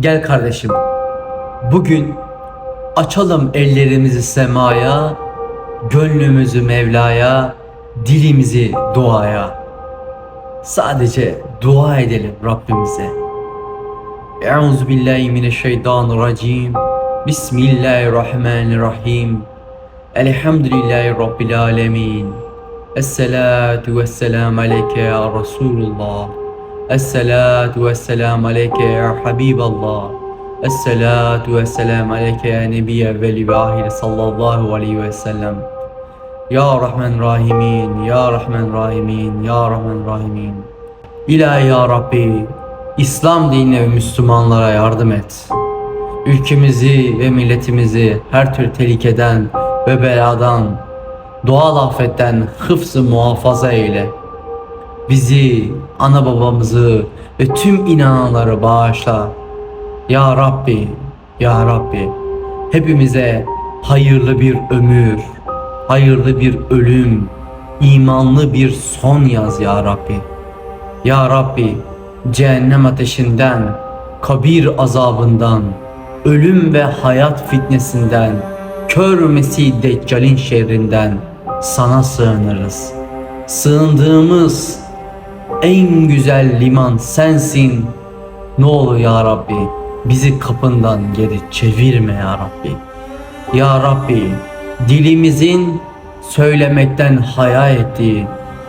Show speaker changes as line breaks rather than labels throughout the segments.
Gel kardeşim. Bugün açalım ellerimizi semaya, gönlümüzü Mevla'ya, dilimizi duaya. Sadece dua edelim Rabbimize. Euzu billahi mineşşeytanirracim. Bismillahirrahmanirrahim. Elhamdülillahi rabbil alamin. Esselatu vesselam aleyke ya Resulullah. Esselatu vesselam aleyke ya Habiballah. Esselatu vesselam aleyke ya Nebi evveli ve ahir sallallahu aleyhi ve sellem. Ya Rahman Rahimin, Ya Rahman Rahimin, Ya Rahman Rahimin. İlahi Ya Rabbi, İslam dinine ve Müslümanlara yardım et. Ülkemizi ve milletimizi her tür tehlikeden ve beladan, doğal afetten hıfzı muhafaza eyle. Bizi, ana babamızı ve tüm inananları bağışla. Ya Rabbi, Ya Rabbi, hepimize hayırlı bir ömür, hayırlı bir ölüm, imanlı bir son yaz Ya Rabbi. Ya Rabbi, cehennem ateşinden, kabir azabından, ölüm ve hayat fitnesinden, kör Mesih Deccal'in şerrinden sana sığınırız. Sığındığımız en güzel liman sensin. Ne olur ya Rabbi bizi kapından geri çevirme ya Rabbi. Ya Rabbi dilimizin söylemekten haya ettiği,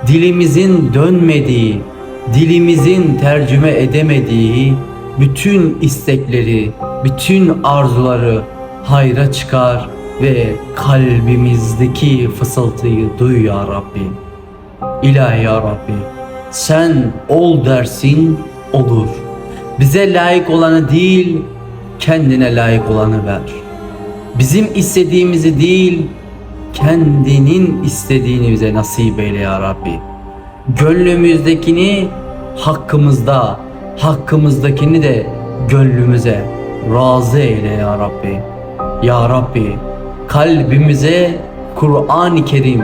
dilimizin dönmediği, dilimizin tercüme edemediği bütün istekleri, bütün arzuları hayra çıkar ve kalbimizdeki fısıltıyı duy ya Rabbi. İlahi ya Rabbi sen ol dersin olur. Bize layık olanı değil kendine layık olanı ver. Bizim istediğimizi değil kendinin istediğini bize nasip eyle ya Rabbi. Gönlümüzdekini hakkımızda, hakkımızdakini de gönlümüze razı eyle ya Rabbi. Ya Rabbi kalbimize Kur'an-ı Kerim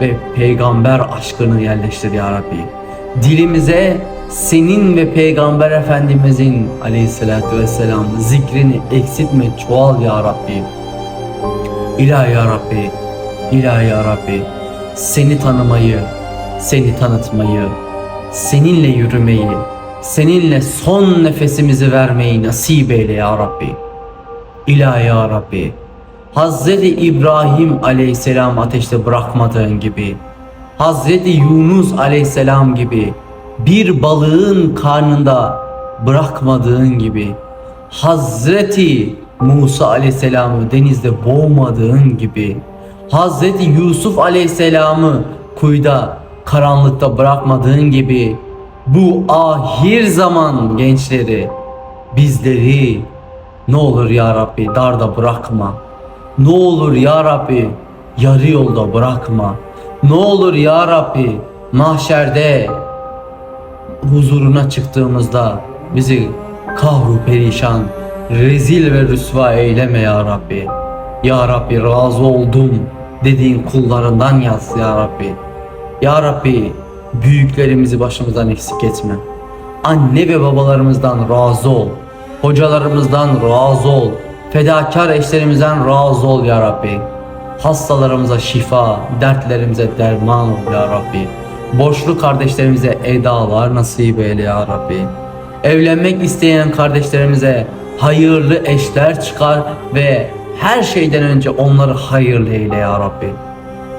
ve peygamber aşkını yerleştir ya Rabbi. Dilimize senin ve peygamber efendimizin aleyhissalatü vesselam zikrini eksiltme çoğal ya Rabbi. İlahi ya Rabbi, İlahi ya Rabbi, seni tanımayı, seni tanıtmayı, seninle yürümeyi, seninle son nefesimizi vermeyi nasip eyle ya Rabbi. İlahi ya Rabbi, Hazreti İbrahim aleyhisselam ateşte bırakmadığın gibi, Hazreti Yunus aleyhisselam gibi bir balığın karnında bırakmadığın gibi, Hazreti Musa aleyhisselamı denizde boğmadığın gibi, Hazreti Yusuf aleyhisselamı kuyuda karanlıkta bırakmadığın gibi, bu ahir zaman gençleri, bizleri ne olur ya Rabbi darda bırakma. Ne olur ya Rabbi yarı yolda bırakma. Ne olur ya Rabbi mahşerde huzuruna çıktığımızda bizi kahru perişan, rezil ve rüsva eyleme ya Rabbi. Ya Rabbi razı oldum dediğin kullarından yaz ya Rabbi. Ya Rabbi büyüklerimizi başımızdan eksik etme. Anne ve babalarımızdan razı ol. Hocalarımızdan razı ol. Fedakar eşlerimizden razı ol ya Rabbi. Hastalarımıza şifa, dertlerimize derman ol ya Rabbi. Borçlu kardeşlerimize edalar nasip eyle ya Rabbi. Evlenmek isteyen kardeşlerimize hayırlı eşler çıkar ve her şeyden önce onları hayırlı eyle ya Rabbi.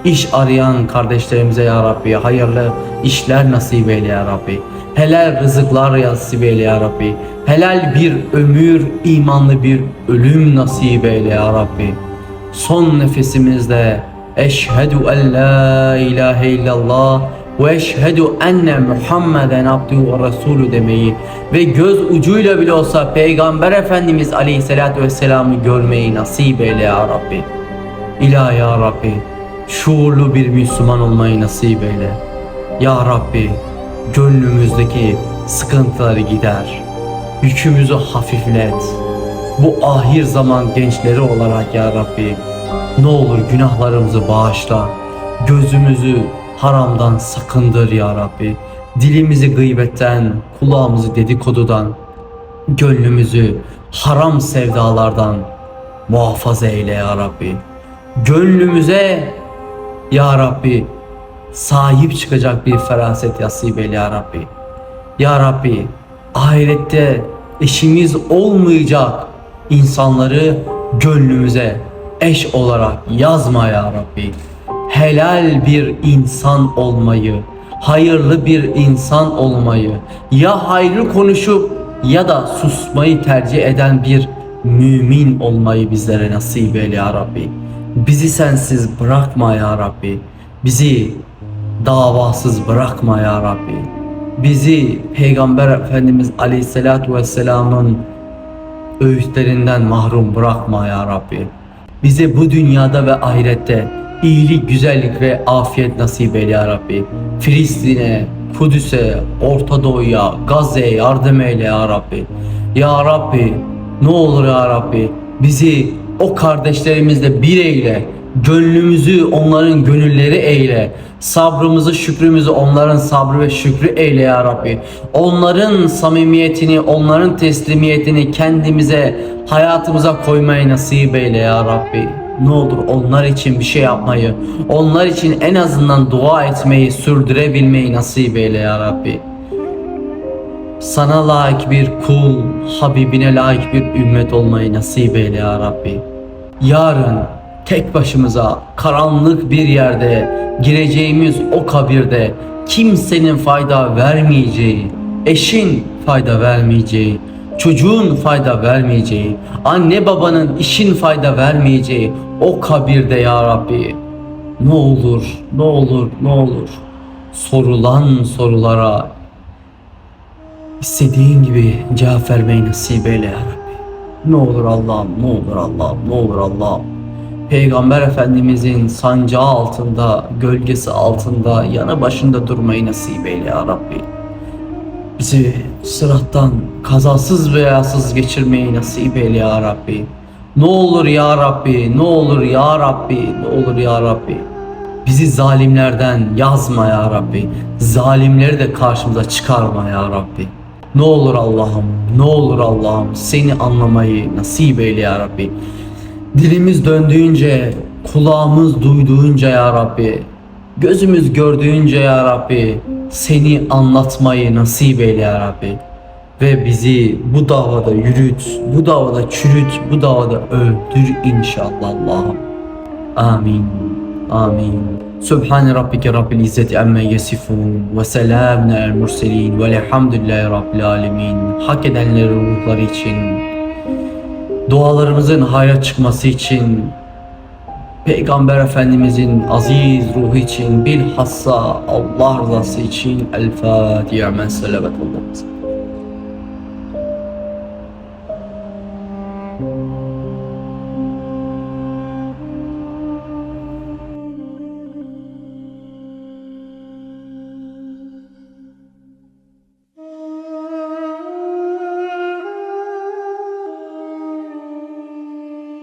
İş arayan kardeşlerimize ya Rabbi hayırlı işler nasip eyle ya Rabbi. Helal rızıklar nasip eyle ya Rabbi. Helal bir ömür, imanlı bir ölüm nasip eyle ya Rabbi. Son nefesimizde eşhedü en la ilahe illallah ve eşhedü enne Muhammeden abduhu ve resulü demeyi ve göz ucuyla bile olsa Peygamber Efendimiz Aleyhisselatü Vesselam'ı görmeyi nasip eyle ya Rabbi. İlahi ya Rabbi, şuurlu bir Müslüman olmayı nasip eyle. Ya Rabbi, gönlümüzdeki sıkıntıları gider. Yükümüzü hafiflet. Bu ahir zaman gençleri olarak ya Rabbi, ne olur günahlarımızı bağışla. Gözümüzü haramdan sakındır ya Rabbi. Dilimizi gıybetten, kulağımızı dedikodudan, Gönlümüzü haram sevdalardan muhafaza eyle ya Rabbi. Gönlümüze ya Rabbi sahip çıkacak bir feraset nasip eyle ya Rabbi. Ya Rabbi ahirette eşimiz olmayacak insanları gönlümüze eş olarak yazma ya Rabbi. Helal bir insan olmayı, hayırlı bir insan olmayı, ya hayrı konuşup ya da susmayı tercih eden bir mümin olmayı bizlere nasip eyle ya Rabbi. Bizi sensiz bırakma ya Rabbi. Bizi davasız bırakma ya Rabbi. Bizi Peygamber Efendimiz Aleyhisselatü Vesselam'ın öğütlerinden mahrum bırakma ya Rabbi. Bize bu dünyada ve ahirette iyilik, güzellik ve afiyet nasip eyle ya Rabbi. Filistin'e, Kudüs'e, Orta Doğu'ya, Gazze'ye yardım eyle ya Rabbi. Ya Rabbi ne olur ya Rabbi bizi o kardeşlerimizle bir eyle. Gönlümüzü onların gönülleri eyle. Sabrımızı, şükrümüzü onların sabrı ve şükrü eyle ya Rabbi. Onların samimiyetini, onların teslimiyetini kendimize, hayatımıza koymayı nasip eyle ya Rabbi. Ne olur onlar için bir şey yapmayı, onlar için en azından dua etmeyi, sürdürebilmeyi nasip eyle ya Rabbi. Sana layık bir kul, Habibine layık bir ümmet olmayı nasip eyle ya Rabbi. Yarın tek başımıza karanlık bir yerde gireceğimiz o kabirde kimsenin fayda vermeyeceği, eşin fayda vermeyeceği, çocuğun fayda vermeyeceği, anne babanın işin fayda vermeyeceği o kabirde ya Rabbi ne olur, ne olur, ne olur sorulan sorulara istediğin gibi cevap vermeyi nasip eyle ya Rabbi. Ne olur Allah'ım, ne olur Allah'ım, ne olur Allah'ım. Peygamber Efendimizin sancağı altında, gölgesi altında, yanı başında durmayı nasip eyle ya Rabbi. Bizi sırattan kazasız veyasız geçirmeyi nasip eyle ya Rabbi. Ne olur ya Rabbi, ne olur ya Rabbi, ne olur ya Rabbi. Bizi zalimlerden yazma ya Rabbi. Zalimleri de karşımıza çıkarma ya Rabbi. Ne olur Allah'ım, ne olur Allah'ım seni anlamayı nasip eyle ya Rabbi. Dilimiz döndüğünce, kulağımız duyduğunca ya Rabbi, gözümüz gördüğünce ya Rabbi seni anlatmayı nasip eyle ya Rabbi. Ve bizi bu davada yürüt, bu davada çürüt, bu davada öldür inşallah Allah'ım. Amin. Amin. Subhan rabbike rabbil izzeti amma yasifun ve selamun alel murselin ve elhamdülillahi rabbil alemin. Hak edenlerin ruhları için, dualarımızın hayra çıkması için, Peygamber Efendimizin aziz ruhu için, bilhassa Allah rızası için El Fatiha men selamet Allah'ımız.